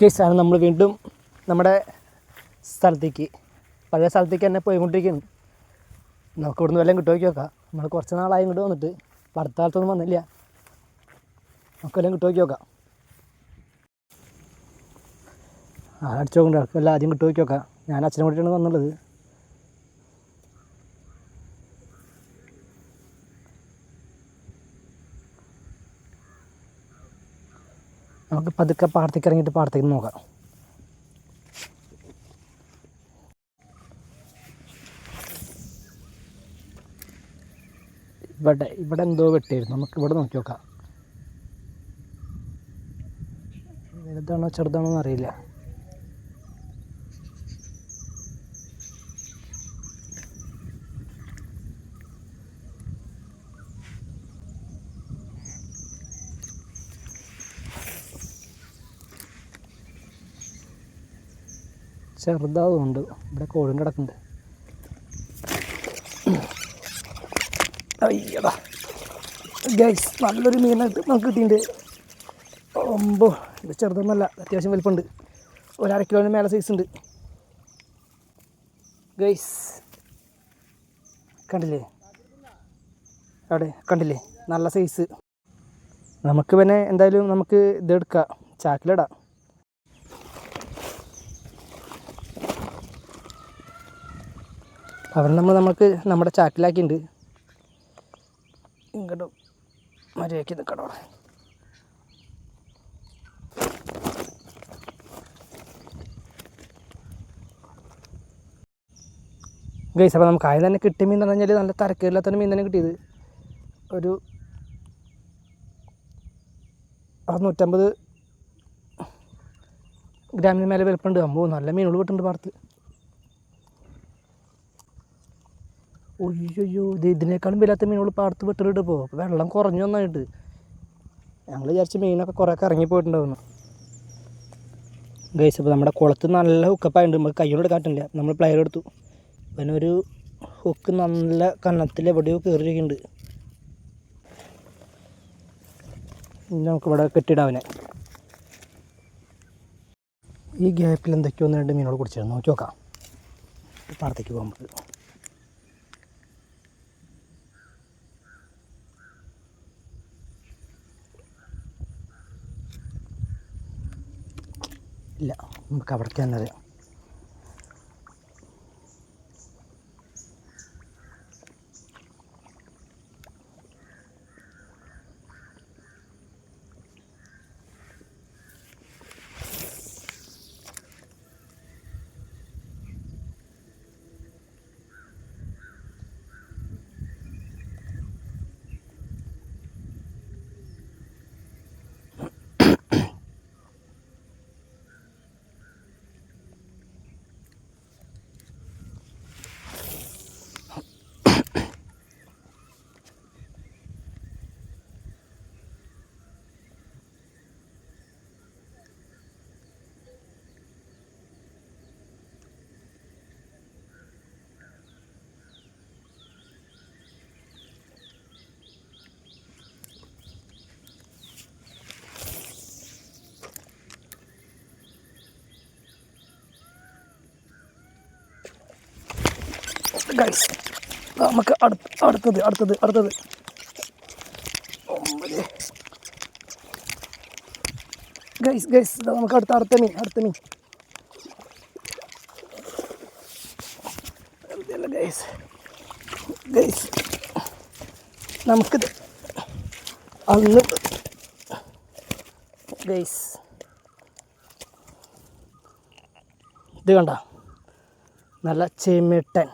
കേസാണ് നമ്മൾ വീണ്ടും നമ്മുടെ സ്ഥലത്തേക്ക്. പഴയ സ്ഥലത്തേക്ക് തന്നെ പോയിക്കൊണ്ടിരിക്കുന്നു. നമുക്ക് ഇവിടുന്ന് വല്ലതും കിട്ടുമോ നോക്കാം നമ്മൾ കുറച്ച് നാളായി ഇങ്ങോട്ട് വന്നിട്ട് അടുത്ത കാലത്തൊന്നും വന്നില്ല. നമുക്ക് വല്ലതും കിട്ടുമോ നോക്കാം ആ അടിച്ചു നോക്കണ്ട എല്ലാം ആദ്യം കിട്ടുമോ നോക്കാം ഞാൻ അച്ഛനെ കൂട്ടിയാണ് വന്നുള്ളത്. നമുക്ക് പതുക്കെ പാടത്തേക്ക് ഇറങ്ങിയിട്ട് പാടത്തേക്ക് നോക്കാം. ഇവിടെ ഇവിടെ എന്തോ വെട്ടിയായിരുന്നു നമുക്ക് ഇവിടെ നോക്കി നോക്കാം. വലുതാണോ ചെറുതാണോ എന്ന് ചെറുതാതുണ്ട് ഇവിടെ കോഴിന്റെ കിടക്കുന്നുണ്ട്. അയ്യടാ. ഗൈസ് നല്ലൊരു മീനായിട്ട് നമുക്ക് കിട്ടിയിട്ടുണ്ട്. ഒമ്പോ ഇത് ചെറുതൊന്നുമല്ല അത്യാവശ്യം വലിപ്പമുണ്ട്. ഒരു അര കിലോന് മേലെ സൈസ് ഉണ്ട്. ഗൈസ് കണ്ടില്ലേ? അവിടെ കണ്ടില്ലേ? നല്ല സൈസ് നമുക്ക് പിന്നെ എന്തായാലും നമുക്ക് ഇതെടുക്കാം ചാക്കിലിടാം. അവൻ നമ്മൾ നമുക്ക് നമ്മുടെ ചാക്കിലാക്കിയിട്ടുണ്ട് ഇങ്ങോട്ടും മര്യാദയ്ക്ക് നിൽക്കണോ ഗൈസ് അപ്പോൾ നമുക്ക് ആദ്യം തന്നെ കിട്ടിയ മീൻ എന്ന് പറഞ്ഞാൽ നല്ല തരക്കേടില്ലാത്ത മീൻ തന്നെ കിട്ടിയത്. ഒരു അറുന്നൂറ്റമ്പത് ഗ്രാമിന് മേലെ വലുപ്പമുണ്ട്. അമ്പോ നല്ല മീനുകൾ കിട്ടുന്നുണ്ട് പാടത്ത്. ഒയ്യോ ഇത് ഇതിനേക്കാളും വല്ലാത്ത മീനുകൾ പാടത്ത് വിട്ടിട്ട് ഇപ്പോൾ വെള്ളം കുറഞ്ഞു നന്നായിട്ട്. ഞങ്ങൾ വിചാരിച്ച മീനൊക്കെ കുറേയൊക്കെ ഇറങ്ങിപ്പോയിട്ടുണ്ടാവുന്നു ഗൈസ് ഇപ്പോൾ നമ്മുടെ കുളത്ത് നല്ല ഹുക്കപ്പായുണ്ട് നമുക്ക് കയ്യോട് കാട്ടില്ല നമ്മൾ പ്ലെയർ എടുത്തു. ഒരു ഹുക്ക് നല്ല കണ്ണത്തിൽ എവിടെയോ കയറിയിരിക്കുന്നുണ്ട് നമുക്കിവിടെ കെട്ടിടാവനെ ഈ ഗ്യാപ്പിൽ എന്തൊക്കെയോ ഒന്ന് രണ്ട് മീനുകൾ കുടിച്ചിരുന്നു. നോക്കി നോക്കാം. പാടത്തേക്ക് പോകുമ്പോൾ. നമുക്ക് അവിടേക്ക് തന്നെ അറിയാം ഗൈസ് നമുക്ക് അടുത്ത അടുത്തത് അടുത്തത് അടുത്തത്. ഗൈസ് ഗൈസ് നമുക്ക് അടുത്ത അടുത്ത മീൻ അടുത്ത മീൻ. ഗൈസ് ഗൈസ് നമുക്കിത് അന്ന് ഗൈസ് ഇത് കണ്ട? നല്ല ചെമിട്ടൻ.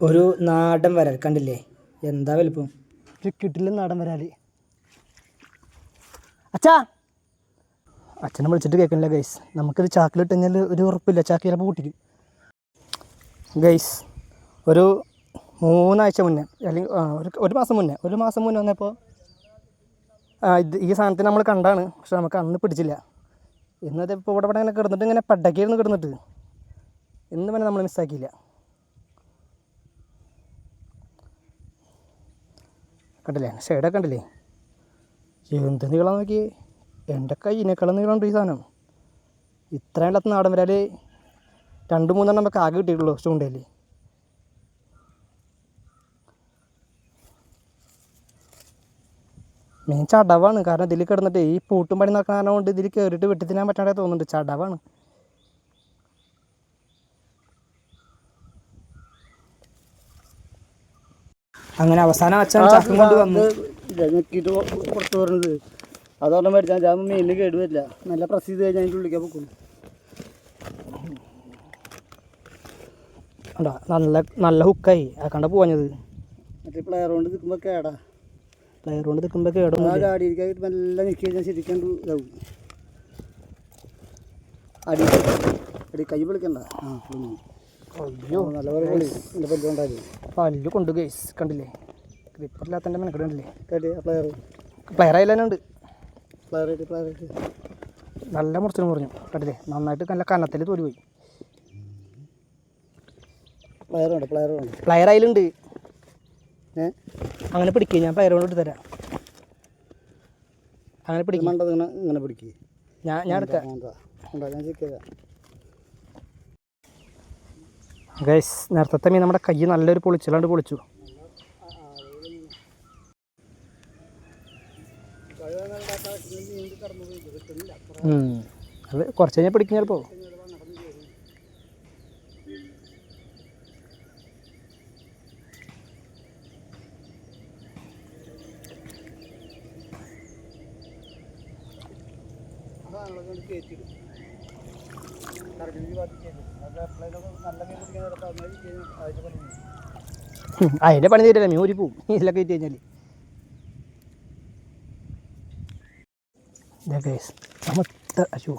ഒരു നാടൻ വരാൽ കണ്ടില്ലേ? എന്താ വലിപ്പം? കിട്ടില്ല നാടൻ വരാൽ അച്ഛാ! അച്ഛനെ വിളിച്ചിട്ട് കേൾക്കണില്ല ഗൈസ് നമുക്കിത് ചാക്കിലിട്ട് കഴിഞ്ഞാൽ ഒരു ഉറപ്പില്ല. ചാക്ക് ചിലപ്പോൾ കൂട്ടിക്കും ഗൈസ് ഒരു മൂന്നാഴ്ച മുന്നേ അല്ലെങ്കിൽ ഒരു ഒരു മാസം മുന്നേ ഒരു മാസം മുന്നേ വന്നപ്പോൾ ഇത് ഈ സാധനത്തിന് നമ്മൾ കണ്ടാണ്. പക്ഷെ നമുക്ക് അന്ന് പിടിച്ചില്ല. ഇന്നത് ഇപ്പോൾ ഇവിടെ ഇവിടെ ഇങ്ങനെ കിടന്നിട്ട് ഇങ്ങനെ പടക്കിയിരുന്നു കിടന്നിട്ട് ഇന്ന് പിന്നെ നമ്മൾ മിസ്സാക്കിയില്ല കണ്ടില്ലേ? സൈഡൊക്കെ കണ്ടില്ലേ? എന്ത് നീളം നോക്കി? എന്റെ കയ്യിനേക്കാളും നീളമുണ്ട് ഈ സാധനം. ഇത്രയും ഇല്ലാത്ത നാടൻ വരാൽ രണ്ട് മൂന്നെണ്ണം നമുക്ക് ആകെ കിട്ടിയിട്ടുള്ളൂ ചൂണ്ടയിൽ മെയിൻ ചടവാണ്. കാരണം ഇതിൽ കിടന്നിട്ട് ഈ പൂട്ടും പണി നടക്കുന്ന കാരണം കൊണ്ട് ഇതിൽ കയറിയിട്ട് വെട്ടി തിന്നാൻ പറ്റാതെ തോന്നുന്നുണ്ട്. ചടവാണ്. അങ്ങനെ അവസാനം അച്ഛൻ ചക്കം കൊണ്ട് വന്നു. ഞെക്കിയിട്ട് പുറത്ത് വരുന്നത് അതോടെ മേടിച്ചാൽ ഞാൻ മീനിന് കേടുവരില്ല. നല്ല പ്രസ് ചെയ്ത് കഴിഞ്ഞാൽ അതിന്റെ ഉള്ളിലേക്ക് പൊക്കും നല്ല നല്ല ഹുക്കായി ആക്കണ്ട പോഞ്ഞത്. മറ്റേ പ്ലെയർ കൊണ്ട് നിൽക്കുമ്പോൾ കേടാ. പ്ലെയർ കൊണ്ട് നിൽക്കുമ്പോൾ കേടും ആ നല്ല നിൽക്കി കഴിഞ്ഞാൽ ശരിക്കും ഇതാവും. അടി. അടി കൈ വിളിക്കണ്ട ആ. അയ്യോ നല്ല പോലെ പൊളി. നല്ല പല്ലുണ്ടായിരുന്നു പല്ല് കൊണ്ട് ഗൈസ് കണ്ടില്ലേ? ഗ്രിപ്പറില്ലാത്തന്റെ മെനക്കെട് കണ്ടില്ലേ പ്ലെയർ പ്ലെയർ അതിലുണ്ട് പ്ലെയർ ആയിട്ട് പ്ലെയർ ആയിട്ട്. നല്ല മുറിച്ചിന് മുറിഞ്ഞു. കണ്ടില്ലേ? നന്നായിട്ട് നല്ല കനത്തിൽ തോലി പോയി. പ്ലെയറുണ്ട് പ്ലെയറുണ്ട് പ്ലെയർ അതിലുണ്ട് ഏ? അങ്ങനെ പിടിക്കുക ഞാൻ പ്ലെയർ കൊണ്ട് തരാം. അങ്ങനെ പിടിക്കും. ഇങ്ങനെ പിടിക്കുക ഞാൻ ഞാൻ എടുക്കാം. ഞാൻ ചെക്ക് ചെയ്താ. ഗൈസ് നേരത്തെ മീൻ നമ്മുടെ കൈ നല്ലൊരു പൊളിച്ചിലാണ്ട് പൊളിച്ചു. അത് കുറച്ച് കഴിഞ്ഞാൽ പിടിക്കും ചിലപ്പോൾ അതിന്റെ പണി തീരല്ല? മീൻ ഊരി പോവും. ഇതിലൊക്കെ ഇട്ട് കഴിഞ്ഞാൽ അശു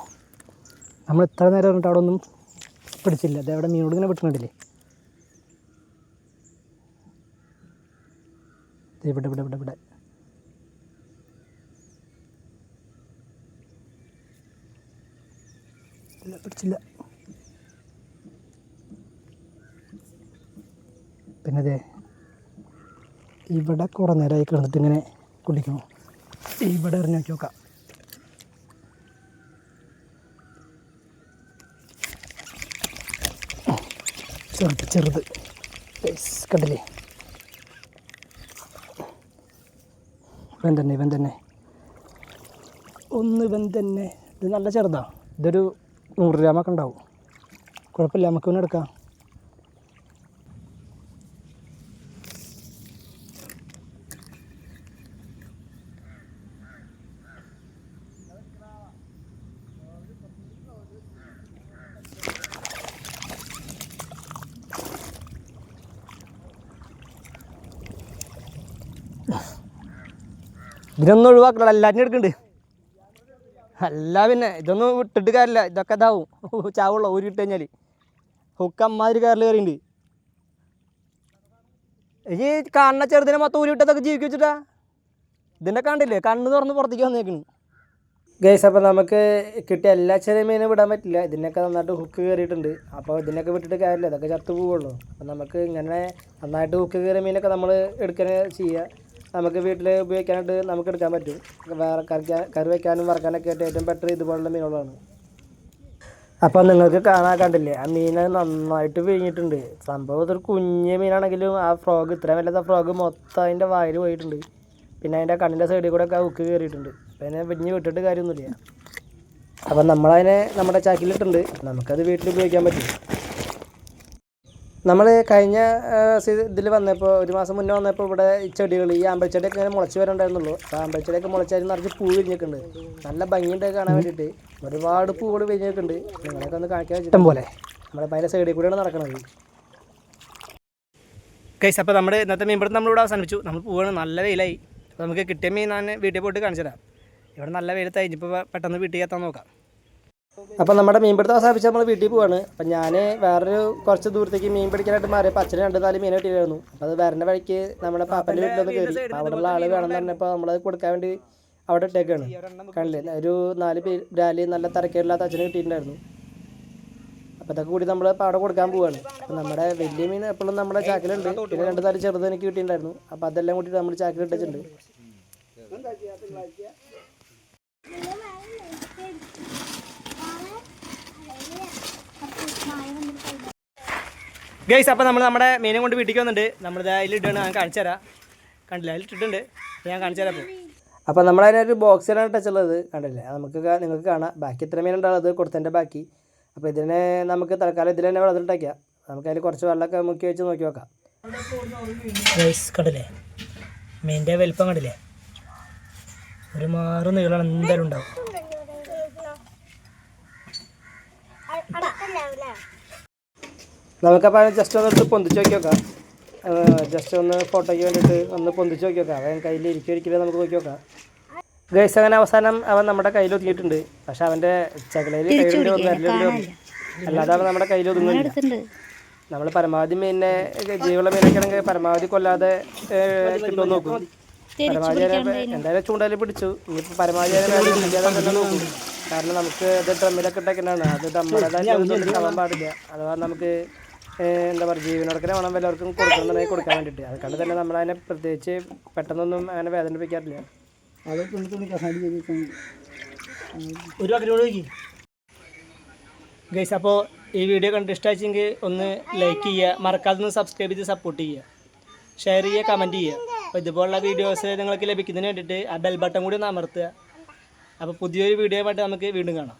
നമ്മൾ ഇത്ര നേരം പറഞ്ഞിട്ട് അവിടെ ഒന്നും പിടിച്ചില്ല. അത് അവിടെ മീനോട് ഇങ്ങനെ വെട്ടുന്നുണ്ടല്ലേ ഇവിടെ ഇവിടെ ഇവിടെ പിടിച്ചില്ല. അതെ. ഇവിടെ കുറേ നേരമായി കിടന്നിട്ട് ഇങ്ങനെ കുടിക്കണം ഇവിടെ എറിഞ്ഞു നോക്കി നോക്കാം. ചെറുത് ചെറുത്. കണ്ടില്ലേ? ഇവൻ തന്നെ ഇവൻ തന്നെ. ഒന്ന് ഇവൻ തന്നെ. ഇത് നല്ല ചെറുതാണ് ഇതൊരു നൂറ് ഗ്രാമൊക്കെ ഉണ്ടാവും. കുഴപ്പമില്ല നമുക്ക് ഇവനെ ഇതിനൊന്നും ഒഴിവാക്കണം എല്ലാറ്റിനും എടുക്കുന്നുണ്ട് അല്ല പിന്നെ ഇതൊന്നും വിട്ടിട്ട് കാര്യമില്ല ഇതൊക്കെ ഇതാവും. ചാവുള്ള ഊരി ഇട്ട് കഴിഞ്ഞാൽ ഹുക്ക് അമ്മാതിരി കയറിൽ കയറിയുണ്ട് ഈ കാണുന്ന ചെറുതിനെ മൊത്തം ഊരി വിട്ടതൊക്കെ ജീവിക്കും വെച്ചിട്ടാ? ഇതിന്റെ കണ്ടില്ലേ? കണ്ണ് തുറന്ന് പുറത്തേക്ക് വന്നേക്കണ്. ഗൈസ് അപ്പോൾ നമുക്ക് കിട്ടിയ എല്ലാ ചെറിയ മീനും വിടാൻ പറ്റില്ല. ഇതിനൊക്കെ നന്നായിട്ട് ഹുക്ക് കയറിയിട്ടുണ്ട്. അപ്പോൾ ഇതിനൊക്കെ വിട്ടിട്ട് കാര്യമില്ല ഇതൊക്കെ ചത്തു പോവുള്ളൂ. അപ്പോൾ നമുക്ക് ഇങ്ങനെ നന്നായിട്ട് ഹുക്ക് കയറിയ മീനൊക്കെ നമ്മൾ എടുക്കണേ ചെയ്യുക നമുക്ക് വീട്ടിൽ ഉപയോഗിക്കാനായിട്ട് നമുക്ക് എടുക്കാൻ പറ്റും. വേറെ കറിക്കാൻ കറി വയ്ക്കാനും വറക്കാനൊക്കെ ആയിട്ട് ഏറ്റവും ബെറ്റർ ഇതുപോലുള്ള മീനുകളാണ്. അപ്പോൾ നിങ്ങൾക്ക് കാണാൻ കണ്ടില്ലേ ആ മീൻ നന്നായിട്ട് വിഴിഞ്ഞിട്ടുണ്ട് സംഭവം ഇതൊരു കുഞ്ഞ് മീനാണെങ്കിലും ആ ഫ്രോഗ് ഇത്രയും വല്ലാത്ത ഫ്രോഗ് മൊത്തം അതിന്റെ വായിൽ പോയിട്ടുണ്ട്. പിന്നെ അതിന്റെ കണ്ണിന്റെ സൈഡിൽ കൂടെ ഒക്കെ ഉക്ക് കയറിയിട്ടുണ്ട്. പിന്നെ വിഞ്ഞ് വിട്ടിട്ട് കാര്യമൊന്നുമില്ല. അപ്പം നമ്മളതിനെ നമ്മുടെ ചാക്കിലിട്ടുണ്ട് നമുക്കത് വീട്ടിൽ ഉപയോഗിക്കാൻ പറ്റും. നമ്മൾ കഴിഞ്ഞ ഇതിൽ വന്നപ്പോൾ ഒരു മാസം മുന്നേ വന്നപ്പോൾ ഇവിടെ ഈ ചെടികൾ ഈ ആമ്പൽച്ചെടിയൊക്കെ ഇങ്ങനെ മുളച്ച് വരണ്ടായിരുന്നുള്ളൂ അപ്പോൾ ആമ്പൽച്ചെടിയൊക്കെ മുളച്ചാൽ നിറച്ച് പൂ വിരിഞ്ഞിട്ടുണ്ട്. നല്ല ഭംഗിയുണ്ട് കാണാൻ വേണ്ടിയിട്ട്. ഒരുപാട് പൂവുകൾ വിരിഞ്ഞിട്ടുണ്ട്. നിങ്ങളൊക്കെ ഒന്ന് കാണിക്കാൻ ഇഷ്ടം പോലെ. നമ്മുടെ അതിന്റെ സൈഡിൽ കൂടെയാണ് നടക്കുന്നത് കൈസ് അപ്പോൾ നമ്മുടെ ഇന്നത്തെ മീൻപിടുത്തം നമ്മളിവിടെ അവസാനിപ്പിച്ചു. നമ്മൾ പൂവാണ്. നല്ല വെയിലായി. അപ്പോൾ നമുക്ക് കിട്ടിയ മീൻ ഞാൻ വീട്ടിൽ പോയിട്ട് കാണിച്ചു തരാം ഇവിടെ നല്ല വെയിലത്തായി. ഇപ്പോൾ പെട്ടെന്ന് വീട്ടിൽ എത്താൻ നോക്കാം. അപ്പോൾ നമ്മുടെ മീൻപിടുത്തം അവസാനിപ്പിച്ച് നമ്മൾ വീട്ടിൽ പോവാണ്. അപ്പം ഞാൻ വേറൊരു കുറച്ച് ദൂരത്തേക്ക് മീൻ പിടിക്കാനായിട്ട് മാറിയപ്പോൾ അച്ഛന് രണ്ട് നാല് മീൻ കിട്ടിയിരുന്നു അപ്പോൾ അത് വരേണ്ട വഴിക്ക് നമ്മുടെ പാപ്പന്റെ വീട്ടിലൊന്ന് കയറി അവിടെയുള്ള ആൾ വേണമെന്ന് പറഞ്ഞപ്പോൾ നമ്മളത് കൊടുക്കാൻ വേണ്ടി അവിടെ ഇട്ടേക്കാണ്. കണ്ടില്ലേ? ഒരു നാല് പേര് ബ്രാലി നല്ല തിരക്കേടില്ലാത്ത അച്ഛന് കിട്ടിയിട്ടുണ്ടായിരുന്നു. അപ്പോൾ അതൊക്കെ കൂടി നമ്മൾ അവിടെ കൊടുക്കാൻ പോവാണ്. അപ്പം നമ്മുടെ വലിയ മീൻ എപ്പോഴും നമ്മുടെ ചാക്കിലുണ്ട്. പിന്നെ രണ്ട് നാല് ചെറുത് എനിക്ക് കിട്ടിയിട്ടുണ്ടായിരുന്നു. അപ്പോൾ അതെല്ലാം കൂട്ടിയിട്ട് നമ്മൾ ചാക്കിൽ ഗൈസ് അപ്പോൾ നമ്മൾ നമ്മുടെ മീനെ കൊണ്ട് വീട്ടിൽ വന്നിട്ടുണ്ട്. നമ്മളിത് അതിലിട്ടാണ് ഞാൻ കാണിച്ചു തരാം കണ്ടില്ല? അതിലിട്ടിട്ടുണ്ട്. ഞാൻ കാണിച്ചു തരാം അപ്പോൾ നമ്മൾ അതിനൊരു ബോക്സിലാണ് ടച്ച് ഉള്ളത്. കണ്ടില്ലേ? അത് നമുക്ക് നിങ്ങൾക്ക് കാണാം. ബാക്കി എത്ര മീൻ ഉണ്ടാവും. അത് കൊടുത്തതിന്റെ ബാക്കി. അപ്പോൾ ഇതിനെ നമുക്ക് തൽക്കാലം ഇതിൽ തന്നെ വെള്ളത്തിലിട്ടേക്കാം നമുക്ക് അതിൽ കുറച്ച് വെള്ളമൊക്കെ മുക്കി വെച്ച് നോക്കി നോക്കാം. ഗൈസ് കണ്ടില്ലേ? മീന്റെ വലിപ്പം കണ്ടില്ലേ? ഒരു മാറ് നീളമാണ് എന്തായാലും ഉണ്ടാവും. നമുക്കപ്പോൾ ജസ്റ്റ് ഒന്ന് എടുത്ത് പൊന്തിച്ച് നോക്കി നോക്കാം. ജസ്റ്റ് ഒന്ന് ഫോട്ടോയ്ക്ക് വേണ്ടിയിട്ട് ഒന്ന് പൊന്തിച്ച് നോക്കി നോക്കാം. അവൻ കയ്യിൽ ഇരിക്കും നമുക്ക് നോക്കി നോക്കാം. ഗൈസ് അങ്ങനെ അവസാനം അവൻ നമ്മുടെ കയ്യിൽ ഒതുങ്ങിയിട്ടുണ്ട്. പക്ഷെ അവന്റെ ചകലയിൽ വരലുണ്ട്. അല്ലാതെ അവൻ നമ്മുടെ കയ്യിൽ ഒതുങ്ങുന്നില്ല. നമ്മൾ പരമാവധി മീനിനെ ജീവുള്ള മീനൊക്കെ ആണെങ്കിൽ പരമാവധി കൊല്ലാതെ കിട്ടുമെന്ന് നോക്കും. പരമാവധി എന്തായാലും ചൂണ്ടയിൽ പിടിച്ചു. ഇനിയിപ്പോൾ പരമാവധി നോക്കും. കാരണം നമുക്ക് അത് ഡ്രമ്മിലൊക്കെ ഇട്ടേക്കുന്നതാണ്. അത് നമ്മുടേതായിട്ട് ആവാൻ പാടില്ല. അഥവാ നമുക്ക് എന്താ പറയുക ജീവനോടൊക്കെ വേണം എല്ലാവർക്കും കൊടുക്കണമെന്നുണ്ടെങ്കിൽ കൊടുക്കാൻ വേണ്ടിയിട്ട്. അതുകൊണ്ട് തന്നെ നമ്മളതിനെ പ്രത്യേകിച്ച് പെട്ടെന്നൊന്നും അങ്ങനെ വേദനിപ്പിക്കാറില്ല. അത് ഒരു വയ്ക്കും ഗൈസ് അപ്പോൾ ഈ വീഡിയോ കണ്ട് ഇഷ്ടമാച്ചെങ്കിൽ ഒന്ന് ലൈക്ക് ചെയ്യുക. മറക്കാതെ ഒന്ന് സബ്സ്ക്രൈബ് ചെയ്ത് സപ്പോർട്ട് ചെയ്യുക. ഷെയർ ചെയ്യുക കമന്റ് ചെയ്യുക. അപ്പോൾ ഇതുപോലുള്ള വീഡിയോസ് നിങ്ങൾക്ക് ലഭിക്കുന്നതിന് വേണ്ടിയിട്ട് ആ ബെൽ ബട്ടൺ കൂടി ഒന്ന് അമർത്തുക. അപ്പോൾ പുതിയൊരു വീഡിയോ ആയിട്ട് നമുക്ക് വീണ്ടും കാണാം.